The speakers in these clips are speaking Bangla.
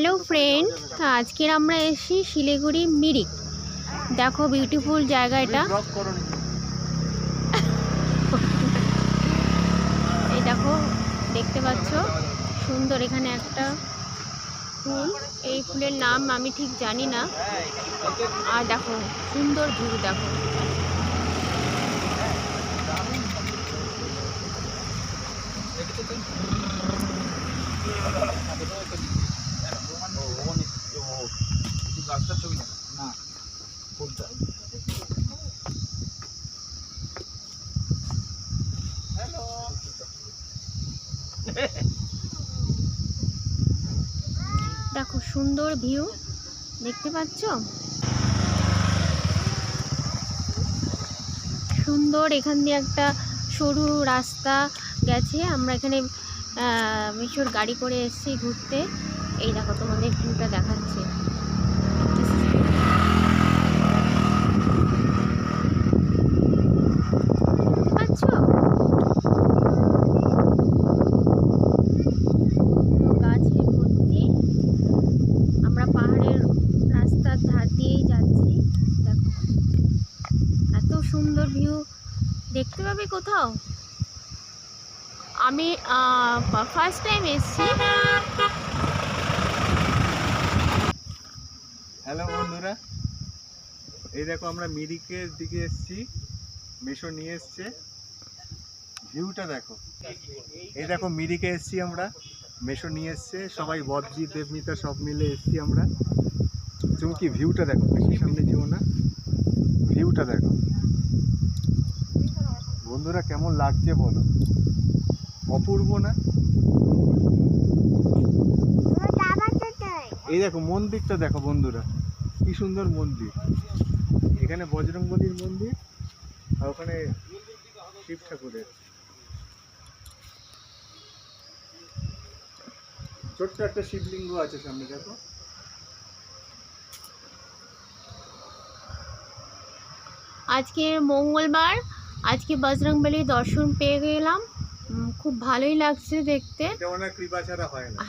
হ্যালো ফ্রেন্ড আজকের আমরা এসেছি শিলিগুড়ি মিরিক। দেখো বিউটিফুল জায়গা এটা। এই দেখো দেখতে পাচ্ছ? সুন্দর এখানে একটা ফুল। এই ফুলের নাম আমি ঠিক জানি না। আর দেখো সুন্দর ভিউ দেখো। দেখো, সুন্দর ভিউ। দেখতে পাচ্ছ? সুন্দর, এখান দিয়ে একটা সরু রাস্তা গেছে। আমরা এখানে মিশোর গাড়ি করে এসেছি ঘুরতে। এই দেখো, তোমাদের ভিউটা দেখাচ্ছে দেখতে পাচ্ছ পুরো গাছে ভর্তি আমরা পাহাড়ের রাস্তার ধার দিয়েই যাচ্ছি দেখো এত সুন্দর ভিউ দেখতে পাবে কোথাও? আমি ফার্স্ট টাইম এসেছি। হ্যালো বন্ধুরা। এই দেখো আমরা মিরিকের দিকে এসেছি। মেশো নিয়ে এসছে। ভিউটা দেখো। এই দেখো মিরিকে এসেছি আমরা। মেশো নিয়ে এসছে। সবাই বদজি দেবমিতা সব মিলে এসেছি আমরা। চুমকি ভিউটা দেখো? সামনে যেও না। ভিউটা দেখো। বন্ধুরা কেমন লাগছে বলো? অপূর্ব না? এই দেখো মন্দিরটা দেখো বন্ধুরা, কি সুন্দর মন্দির। এখানে বজরংবলীর মন্দির আর ওখানে শিব ঠাকুরের। ছোট্ট একটা শিবলিঙ্গ আছে সামনে, দেখো। আজকে মঙ্গলবার আজকে বজরংবলী দর্শন পেয়ে গেলাম। খুব ভালোই লাগছে দেখতে।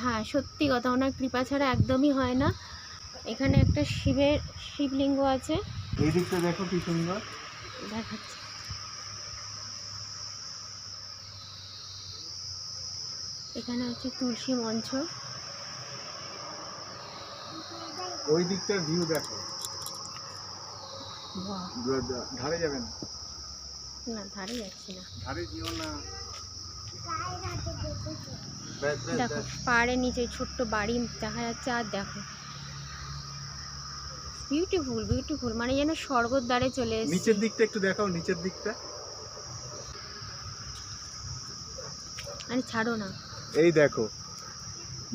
হয় সত্যি কথা ওনার কৃপা ছাড়া একদমই হয় না। এখানে একটা শিবের শিবলিঙ্গ আছে। এই দিকটা দেখো কি সুন্দর। দেখাচ্ছি। এখানে হচ্ছে তুলসী মঞ্চ। ওই দিকটার ভিউ দেখো। ধারে যাবে না ধারে যাচ্ছি না। ধারে যেও না। ব্যাস, ব্যাস, দেখো পাহাড়ের নিচে ছোট্ট বাড়ি দেখা যাচ্ছে আর দেখো। বিউটিফুল বিউটিফুল মানে যেন স্বর্গর দ্বারে চলে এসেছি। নিচের দিকটা একটু দেখাও নিচের দিকটা। আরে ছাড়ো না। এই দেখো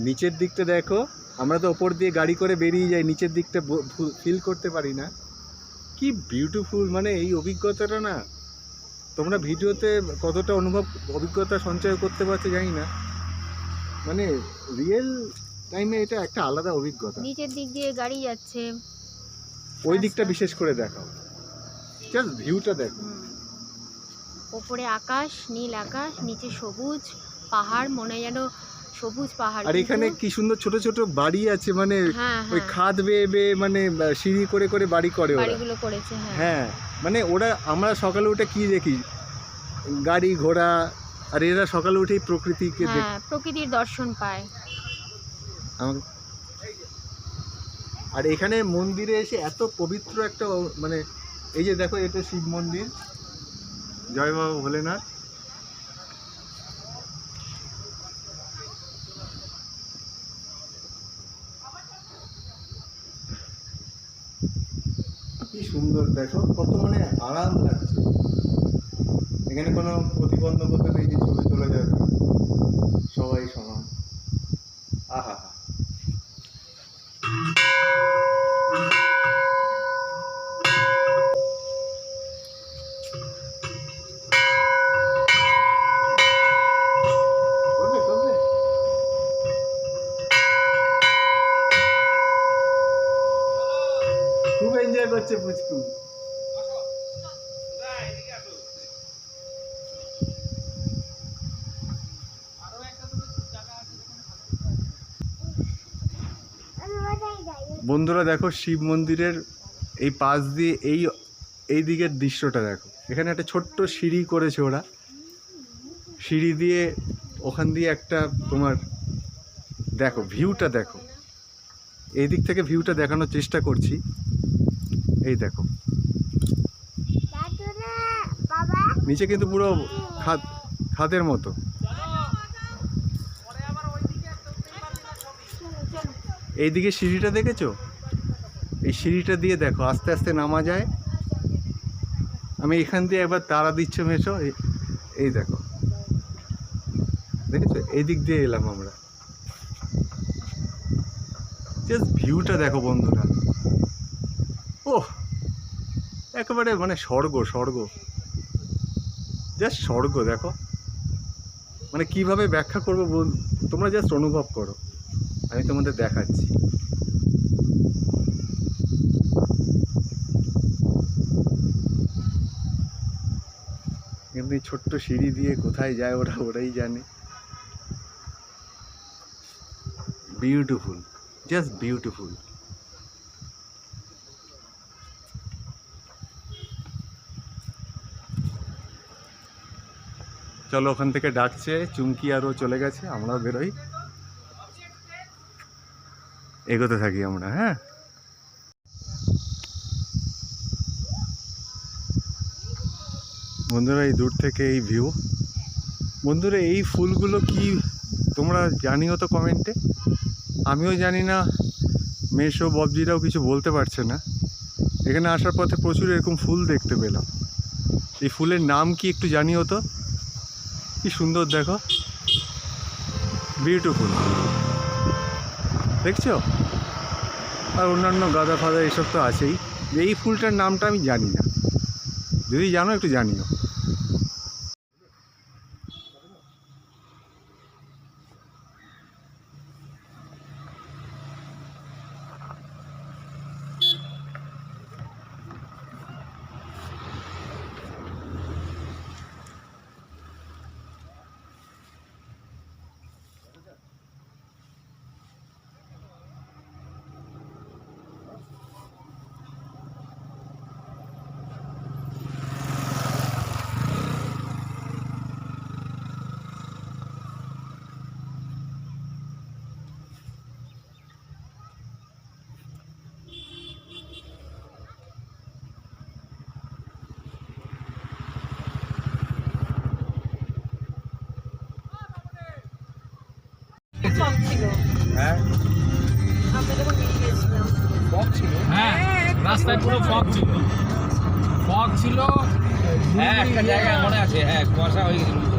নিচের দিকটা দেখো। আমরা তো ওপর দিয়ে গাড়ি করে বেরিয়ে যাই নিচের দিকটা ফিল করতে পারি না। কি বিউটিফুল মানে এই অভিজ্ঞতাটা না। তোমরা ভিডিওতে কতটা অনুভব অভিজ্ঞতা সঞ্চয় করতে পারছ জানি না। মানে রিয়েল টাইমে এটা একটা আলাদা অভিজ্ঞতা। নিচের দিক দিয়ে গাড়ি যাচ্ছে। ওই দিকটা। বিশেষ করে দেখাও। জাস্ট ভিউটা দেখো। ওপরে আকাশ নীল আকাশ নিচে সবুজ পাহাড় মনে যেন সবুজ পাহাড় আর এখানে কি সুন্দর ছোট ছোট বাড়ি আছে মানে হ্যাঁ ওই হ্যাঁ। খাদ বেয়ে বেয়ে মানে সিঁড়ি করে করে বাড়ি করে ওরা। বাড়িগুলো করেছে হ্যাঁ। হ্যাঁ মানে ওরা আমরা সকালে উঠে কি দেখি? গাড়ি ঘোড়া আর এরা সকালে উঠেই প্রকৃতিকে দেখ হ্যাঁ প্রকৃতির দর্শন পায়। আর এখানে মন্দিরে এসে এত পবিত্র একটা মানে এই যে দেখো এটা শিব মন্দির। জয় বাবা ভোলেনাথ কি সুন্দর দেখো কত মানে আরাম লাগছে। এখানে কোনো প্রতিবন্ধকতা নেই যে ছবি তোলা যাবে। সবাই সমান। আহা। খুব এনজয় করছে পুচকু। বন্ধুরা দেখো শিব মন্দিরের এই পাশ দিয়ে এই এই দিকের দৃশ্যটা দেখো। এখানে একটা ছোট্ট সিঁড়ি করেছে ওরা। সিঁড়ি দিয়ে ওখান দিয়ে একটা তোমার দেখো ভিউটা দেখো। এই দিক থেকে ভিউটা দেখানোর চেষ্টা করছি। এই দেখো। নিচে কিন্তু পুরো খাদ খাদের মতো। এইদিকে সিঁড়িটা দেখেছ? এই সিঁড়িটা দিয়ে দেখো, আস্তে আস্তে নামা যায়। আমি এখান দিয়ে একবার তারা দিচ্ছ মেশো এই- দেখো। দেখেছ? এই দিক দিয়ে এলাম আমরা। জাস্ট ভিউটা দেখো বন্ধুরা। ওহ, একেবারে মানে স্বর্গ স্বর্গ। জাস্ট স্বর্গ, দেখো। মানে কীভাবে ব্যাখ্যা করব তোমরা জাস্ট অনুভব করো। আমি তোমাদের দেখাচ্ছি। এমনি ছোট্ট সিঁড়ি দিয়ে কোথায় যায় ওরা, ওরাই জানে। বিউটিফুল জাস্ট বিউটিফুল চলো ওখান থেকে ডাকছে, চুমকি আরও চলে গেছে, আমরাও বেরোই। এগোতে থাকি আমরা হ্যাঁ? বন্ধুরা, এই দূর থেকে এই ভিউ বন্ধুরা, এই ফুলগুলো কি তোমরা জানিও তো কমেন্টে আমিও জানি না মেশো ববজিরাও কিছু বলতে পারছে না। এখানে আসার পথে প্রচুর এরকম ফুল দেখতে পেলাম। এই ফুলের নাম কি একটু জানিও তো? কি সুন্দর দেখো। বিউটিফুল দেখছ? আর অন্যান্য গাঁদা ফাদা এসব তো আছেই। এই ফুলটার নামটা আমি জানি না। যদি জানো একটু জানিও। ছিল। হ্যাঁ। আমরা যখন নিয়ে গেছিলাম। হ্যাঁ রাস্তায় পুরো ফগ ছিল। ফগ ছিল। হ্যাঁ একটা জায়গায় মনে আছে হ্যাঁ কুয়াশা হয়ে গেছিল।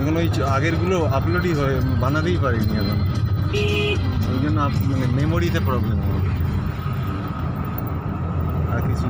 এখন ওই আগেরগুলো আপলোডই হয় বানাতেই পারিনি এখন। ওই জন্য মানে মেমোরিতে প্রবলেম হবে আর কিছু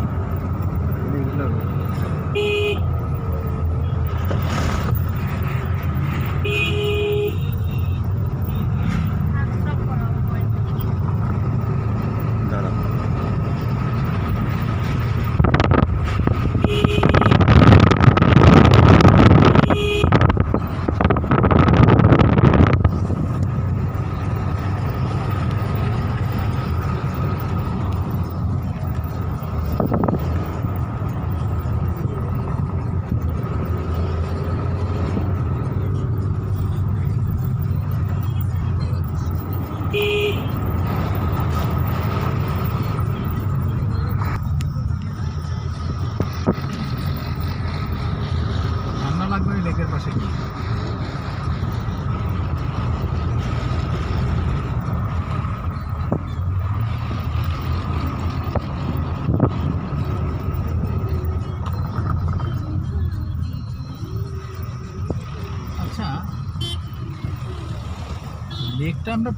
লাগবে ওই লেকের পাশে গিয়ে। আচ্ছা লেকটা আমরা